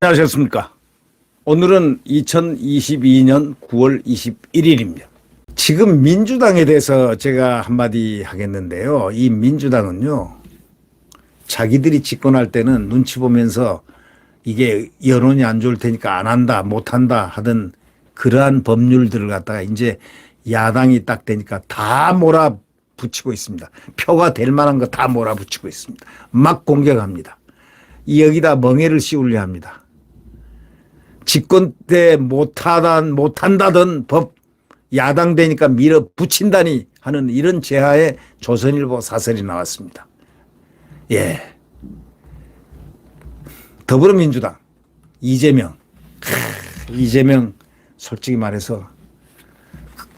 안녕하셨습니까? 오늘은 2022년 9월 21일입니다. 지금 민주당에 대해서 제가 한마디 하겠는데요. 이 민주당은요, 자기들이 집권할 때는 눈치 보면서 이게 여론이 안 좋을 테니까 안 한다, 못 한다 하던 그러한 법률들을 갖다가 이제 야당이 딱 되니까 다 몰아 붙이고 있습니다. 표가 될 만한 거 다 몰아붙이고 있습니다. 막 공격합니다. 여기다 멍해를 씌우려 합니다. 집권 때 못하단 못한다던 법 야당 되니까 밀어붙인다니 하는 이런 제하에 조선일보 사설이 나왔습니다. 예. 더불어민주당 이재명 크, 이재명 솔직히 말해서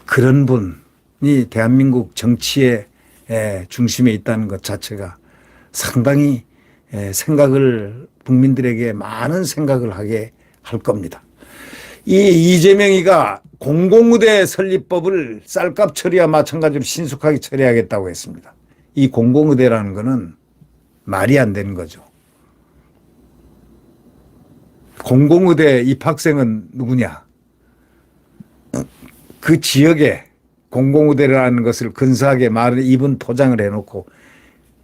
그런 분 이 대한민국 정치의 에, 중심에 있다는 것 자체가 상당히 에, 생각을 국민들에게 많은 생각을 하게 할 겁니다. 이 이재명이가 공공의대 설립법을 쌀값 처리와 마찬가지로 신속하게 처리하겠다고 했습니다. 이 공공의대라는 거는 말이 안 되는 거죠. 공공의대 입학생은 누구냐? 그 지역에 공공의대라는 것을 근사하게 말을 입은 포장을 해놓고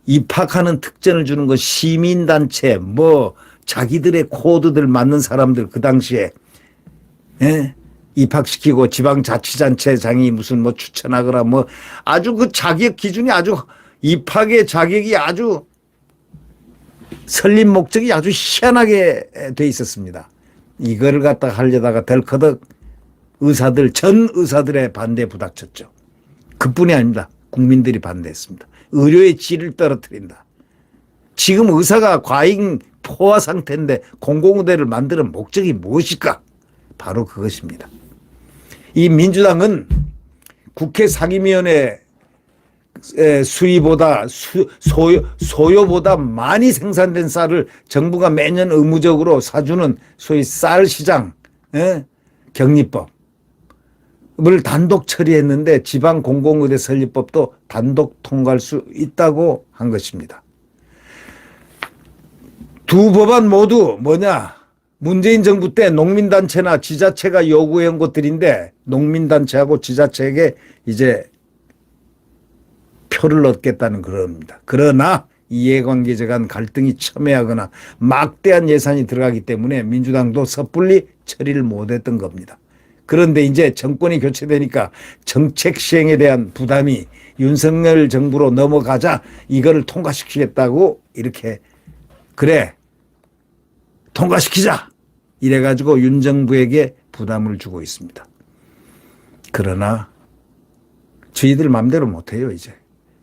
입학하는 특전을 주는 건 시민단체 뭐 자기들의 코드들 맞는 사람들 그 당시에 예? 입학시키고 지방자치단체장이 무슨 뭐 추천하거나 뭐 아주 그 자격 기준이 아주 입학의 자격이 아주 설립 목적이 아주 희한하게 돼 있었습니다. 이거를 갖다 하려다가 덜커덕 의사들 전 의사들의 반대 부닥쳤죠. 그뿐이 아닙니다. 국민들이 반대했습니다. 의료의 질을 떨어뜨린다. 지금 의사가 과잉 포화 상태인데 공공의대를 만드는 목적이 무엇일까? 바로 그것입니다. 이 민주당은 국회 상임위원회 수위보다 수, 소요, 소요보다 많이 생산된 쌀을 정부가 매년 의무적으로 사주는 소위 쌀 시장 예? 격리법 을 단독 처리했는데 지방 공공의대 설립법도 단독 통과할 수 있다고 한 것입니다. 두 법안 모두 뭐냐? 문재인 정부 때 농민단체나 지자체가 요구한 것들인데 농민단체하고 지자체에게 이제 표를 얻겠다는 그럽니다. 그러나 이해관계자 간 갈등이 첨예하거나 막대한 예산이 들어가기 때문에 민주당도 섣불리 처리를 못했던 겁니다. 그런데 이제 정권이 교체되니까 정책 시행에 대한 부담이 윤석열 정부로 넘어가자 이거를 통과시키겠다고 이렇게 그래 통과시키자 이래가지고 윤 정부에게 부담을 주고 있습니다. 그러나 저희들 마음대로 못해요 이제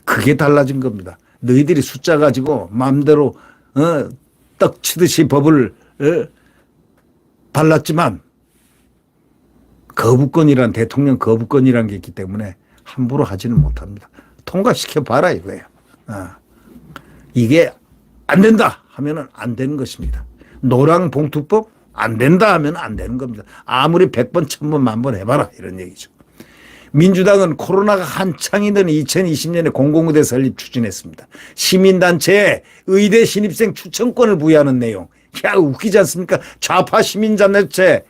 그게 달라진 겁니다. 너희들이 숫자 가지고 마음대로 어, 떡 치듯이 법을 어, 발랐지만 거부권이란 대통령 거부권이란 게 있기 때문에 함부로 하지는 못합니다. 통과시켜 봐라 이거예요. 어. 이게 안 된다 하면은 안 되는 것입니다. 노랑 봉투법 안 된다 하면 안 되는 겁니다. 아무리 100번, 1000번, 만번 해봐라. 이런 얘기죠. 민주당은 코로나가 한창이던 2020년에 공공의대 설립 추진했습니다. 시민단체에 의대 신입생 추천권을 부여하는 내용. 야, 웃기지 않습니까? 좌파 시민단체.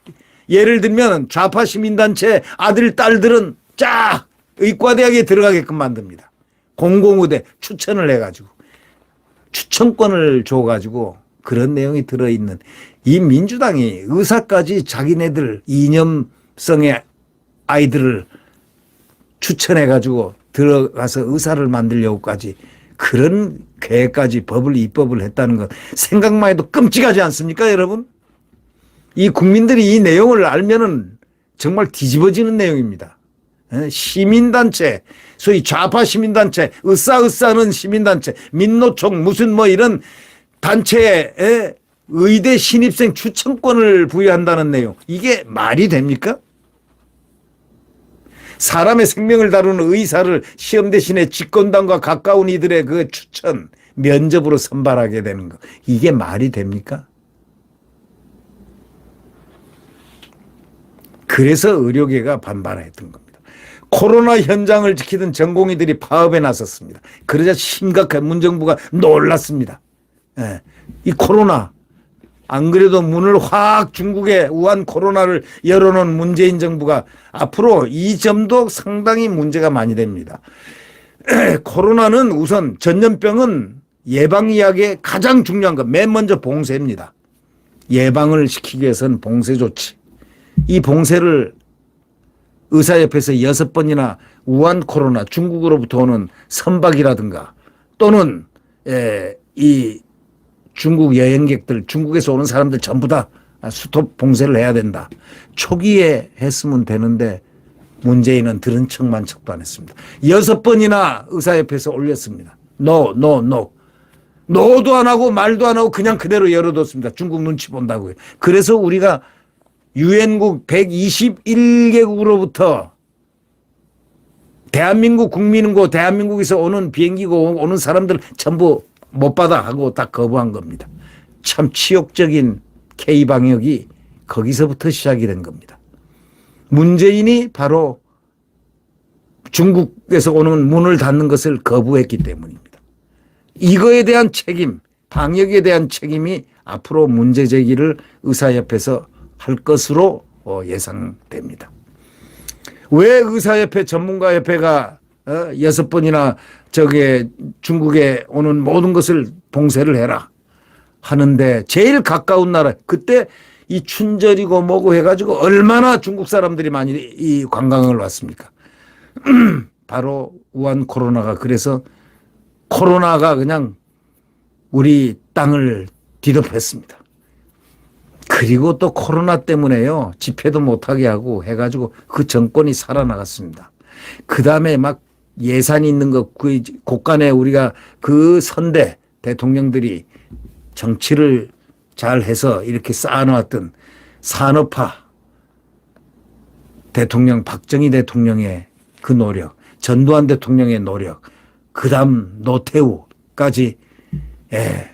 예를 들면 좌파 시민단체 아들, 딸들은 쫙 의과대학에 들어가게끔 만듭니다. 공공의대 추천을 해가지고. 추천권을 줘가지고 그런 내용이 들어있는 이 민주당이 의사까지 자기네들 이념성의 아이들을 추천해가지고 들어가서 의사를 만들려고까지 그런 계획까지 법을 입법을 했다는 것 생각만 해도 끔찍하지 않습니까 여러분? 이 국민들이 이 내용을 알면은 정말 뒤집어지는 내용입니다. 예, 시민단체, 소위 좌파 시민단체, 으싸으싸는 시민단체, 민노총 무슨 뭐 이런 단체에 의대 신입생 추천권을 부여한다는 내용. 이게 말이 됩니까? 사람의 생명을 다루는 의사를 시험 대신에 집권당과 가까운 이들의 그 추천, 면접으로 선발하게 되는 거. 이게 말이 됩니까? 그래서 의료계가 반발했던 겁니다. 코로나 현장을 지키던 전공의들이 파업에 나섰습니다. 그러자 심각한 문정부가 놀랐습니다. 예. 이 코로나 안 그래도 문을 확 중국에 우한 코로나를 열어놓은 문재인 정부가 앞으로 이 점도 상당히 문제가 많이 됩니다. 코로나는 우선 전염병은 예방의학의 가장 중요한 것, 맨 먼저 봉쇄입니다. 예방을 시키기 위해서는 봉쇄 조치. 이 봉쇄를 의사협회에서 여섯 번이나 우한 코로나 중국으로부터 오는 선박이라든가 또는 에, 이 중국 여행객들 중국에서 오는 사람들 전부 다 수톱 봉쇄를 해야 된다. 초기에 했으면 되는데 문재인은 들은 척만 척도 안 했습니다. 여섯 번이나 의사협회에서 올렸습니다. No, no, no. 노도 안 하고 말도 안 하고 그냥 그대로 열어뒀습니다. 중국 눈치 본다고요. 그래서 우리가 유엔국 121개국으로부터 대한민국 국민이고 대한민국에서 오는 비행기고 오는 사람들 전부 못 받아 하고 다 거부한 겁니다. 참 치욕적인 K 방역이 거기서부터 시작이 된 겁니다. 문재인이 바로 중국에서 오는 문을 닫는 것을 거부했기 때문입니다. 이거에 대한 책임, 방역에 대한 책임이 앞으로 문제 제기를 의사협회에서 할 것으로 어, 예상됩니다. 왜 의사협회 전문가협회가 어, 여섯 번이나 저게 중국에 오는 모든 것을 봉쇄를 해라 하는데 제일 가까운 나라 그때 이 춘절이고 뭐고 해가지고 얼마나 중국 사람들이 많이 이 관광을 왔습니까? 바로 우한 코로나가 그래서 코로나가 그냥 우리 땅을 뒤덮였습니다. 그리고 또 코로나 때문에요. 집회도 못하게 하고 해가지고 그 정권이 살아나갔습니다. 그 다음에 막 예산이 있는 것, 그 곳간에 우리가 그 선대 대통령들이 정치를 잘 해서 이렇게 쌓아놓았던 산업화 대통령, 박정희 대통령의 그 노력, 전두환 대통령의 노력, 그 다음 노태우까지, 예,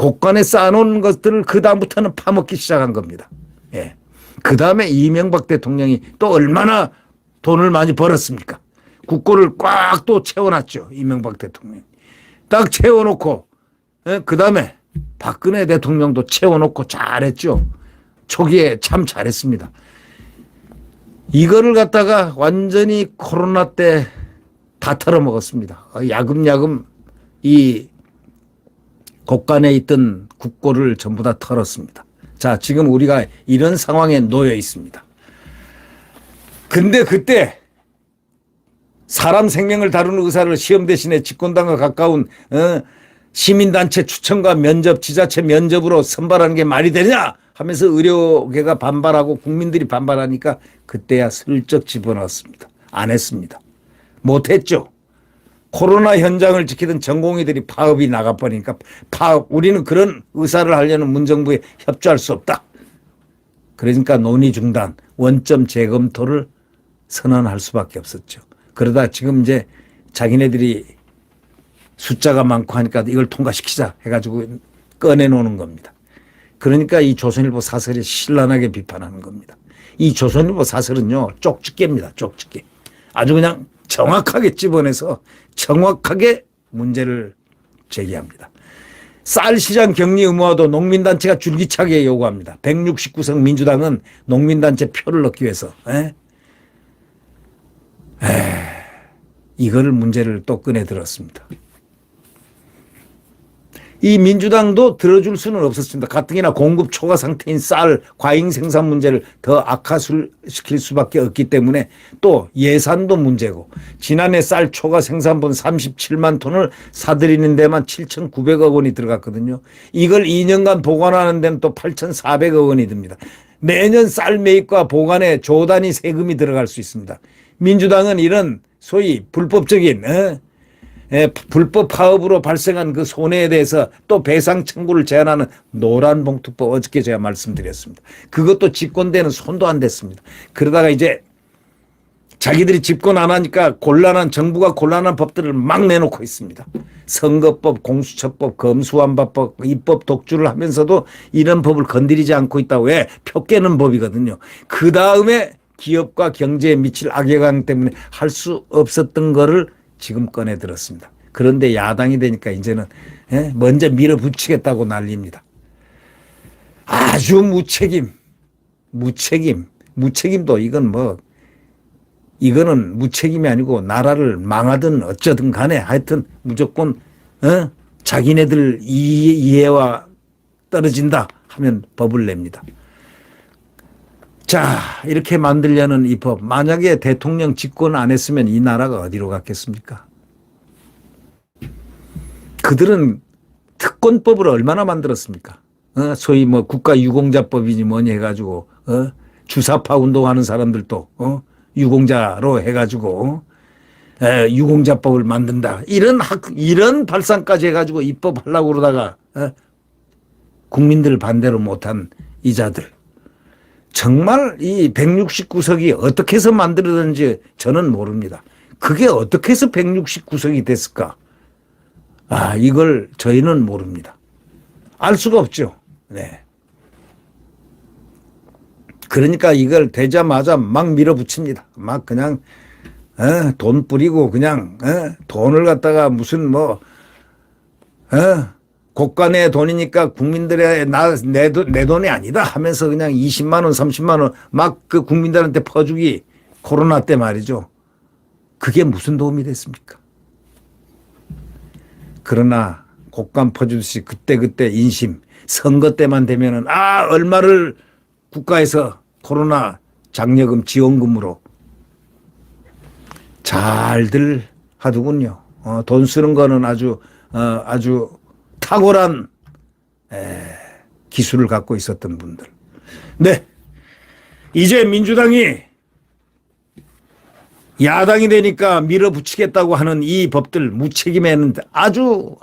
곳간에 쌓아놓은 것들을 그 다음부터는 파먹기 시작한 겁니다. 예. 그 다음에 이명박 대통령이 또 얼마나 돈을 많이 벌었습니까? 국고를 꽉 또 채워놨죠. 이명박 대통령. 딱 채워놓고, 예? 그 다음에 박근혜 대통령도 채워놓고 잘했죠. 초기에 참 잘했습니다. 이거를 갖다가 완전히 코로나 때 다 털어먹었습니다. 야금야금 이 곳간에 있던 국고를 전부 다 털었습니다. 자, 지금 우리가 이런 상황에 놓여 있습니다. 근데 그때 사람 생명을 다루는 의사를 시험 대신에 집권당과 가까운 어, 시민단체 추천과 면접, 지자체 면접으로 선발하는 게 말이 되냐 하면서 의료계가 반발하고 국민들이 반발하니까 그때야 슬쩍 집어넣었습니다. 안 했습니다. 못했죠. 코로나 현장을 지키던 전공의들이 파업이 나가버리니까 파업, 우리는 그런 의사를 하려는 문정부에 협조할 수 없다. 그러니까 논의 중단, 원점 재검토를 선언할 수밖에 없었죠. 그러다 지금 이제 자기네들이 숫자가 많고 하니까 이걸 통과시키자 해가지고 꺼내놓는 겁니다. 그러니까 이 조선일보 사설이 신랄하게 비판하는 겁니다. 이 조선일보 사설은요, 쪽집게입니다. 쪽집게. 아주 그냥 정확하게 집어내서 정확하게 문제를 제기합니다. 쌀 시장 격리 의무화도 농민단체가 줄기차게 요구합니다. 169석 민주당은 농민단체 표를 넣기 위해서. 에? 에, 이거를 문제를 또 꺼내 들었습니다. 이 민주당도 들어줄 수는 없었습니다. 가뜩이나 공급 초과 상태인 쌀, 과잉 생산 문제를 더 악화시킬 수밖에 없기 때문에 또 예산도 문제고 지난해 쌀 초과 생산분 37만 톤을 사들이는 데만 7,900억 원이 들어갔거든요. 이걸 2년간 보관하는 데는 또 8,400억 원이 듭니다. 매년 쌀 매입과 보관에 조 단위 세금이 들어갈 수 있습니다. 민주당은 이런 소위 불법적인 어? 예, 불법 파업으로 발생한 그 손해에 대해서 또 배상 청구를 제한하는 노란 봉투법 어저께 제가 말씀드렸습니다. 그것도 집권되는 손도 안 댔습니다. 그러다가 이제 자기들이 집권 안 하니까 곤란한 정부가 곤란한 법들을 막 내놓고 있습니다. 선거법, 공수처법, 검수완박법, 입법 독주를 하면서도 이런 법을 건드리지 않고 있다고 왜? 표 깨는 법이거든요. 그 다음에 기업과 경제에 미칠 악영향 때문에 할 수 없었던 거를 지금 꺼내 들었습니다. 그런데 야당이 되니까 이제는 예? 먼저 밀어붙이겠다고 난립니다. 아주 무책임, 무책임, 무책임도 이건 뭐 이거는 무책임이 아니고 나라를 망하든 어쩌든 간에 하여튼 무조건 어? 자기네들 이- 이해와 떨어진다 하면 법을 냅니다. 자 이렇게 만들려는 이 법 만약에 대통령 집권 안 했으면 이 나라가 어디로 갔겠습니까? 그들은 특권법을 얼마나 만들었습니까? 어, 소위 뭐 국가유공자법이니 뭐니 해가지고 어? 주사파 운동하는 사람들도 어? 유공자로 해가지고 어? 에, 유공자법을 만든다 이런 학 이런 발상까지 해가지고 입법하려고 그러다가 어? 국민들 반대로 못한 이자들 정말 이 169석이 어떻게 해서 만들어졌는지 저는 모릅니다. 그게 어떻게 해서 169석이 됐을까? 아, 이걸 저희는 모릅니다. 알 수가 없죠. 네. 그러니까 이걸 되자마자 막 밀어붙입니다. 막 그냥 어, 돈 뿌리고 그냥 어, 돈을 갖다가 무슨 뭐 어, 국가내 돈이니까 국민들의 나, 내, 돈- 내 돈이 아니다 하면서 그냥 20만 원, 30만 원 막 그 국민들한테 퍼주기 코로나 때 말이죠. 그게 무슨 도움이 됐습니까? 그러나 곡감 퍼주듯이 그때그때 인심 선거 때만 되면은 아 얼마를 국가에서 코로나 장려금 지원금으로 잘들 하더군요. 어, 돈 쓰는 거는 아주 어, 아주 탁월한 에, 기술을 갖고 있었던 분들. 네. 이제 민주당이 야당이 되니까 밀어붙이겠다고 하는 이 법들 무책임에는 아주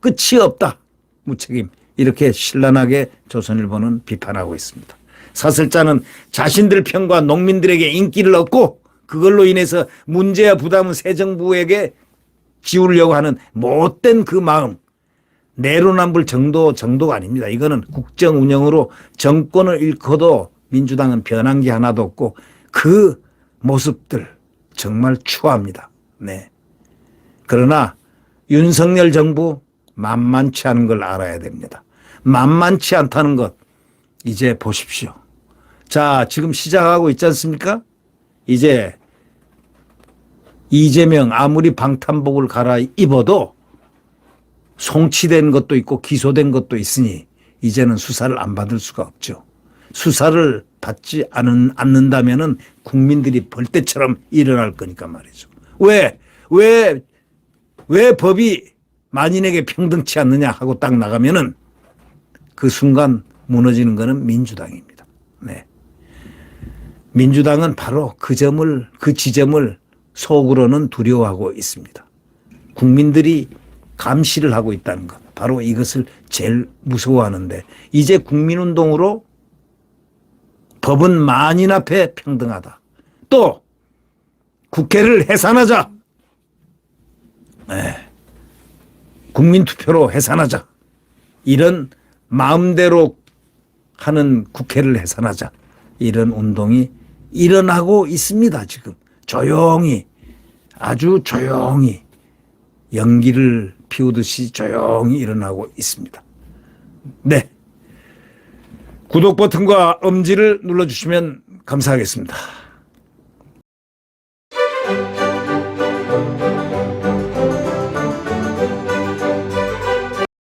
끝이 없다. 무책임. 이렇게 신랄하게 조선일보는 비판하고 있습니다. 사설자는 자신들 편과 농민들에게 인기를 얻고 그걸로 인해서 문제와 부담은 새 정부에게 지우려고 하는 못된 그 마음. 내로남불 정도 정도가 아닙니다. 이거는 국정 운영으로 정권을 잃고도 민주당은 변한 게 하나도 없고 그 모습들 정말 추합니다. 네. 그러나 윤석열 정부 만만치 않은 걸 알아야 됩니다. 만만치 않다는 것 이제 보십시오. 자, 지금 시작하고 있지 않습니까? 이제 이재명 아무리 방탄복을 갈아 입어도 송치된 것도 있고 기소된 것도 있으니 이제는 수사를 안 받을 수가 없죠. 수사를 받지 않은, 않는다면은 국민들이 벌떼처럼 일어날 거니까 말이죠. 왜, 왜, 왜 법이 만인에게 평등치 않느냐 하고 딱 나가면은 그 순간 무너지는 거는 민주당입니다. 네. 민주당은 바로 그 점을, 그 지점을 속으로는 두려워하고 있습니다. 국민들이 감시를 하고 있다는 것. 바로 이것을 제일 무서워하는데 이제 국민운동으로 법은 만인 앞에 평등하다. 또 국회를 해산하자. 네. 국민투표로 해산하자. 이런 마음대로 하는 국회를 해산하자. 이런 운동이 일어나고 있습니다. 지금 조용히 아주 조용히 연기를 피우듯이 조용히 일어나고 있습니다. 네. 구독 버튼과 엄지를 눌러주시면 감사하겠습니다.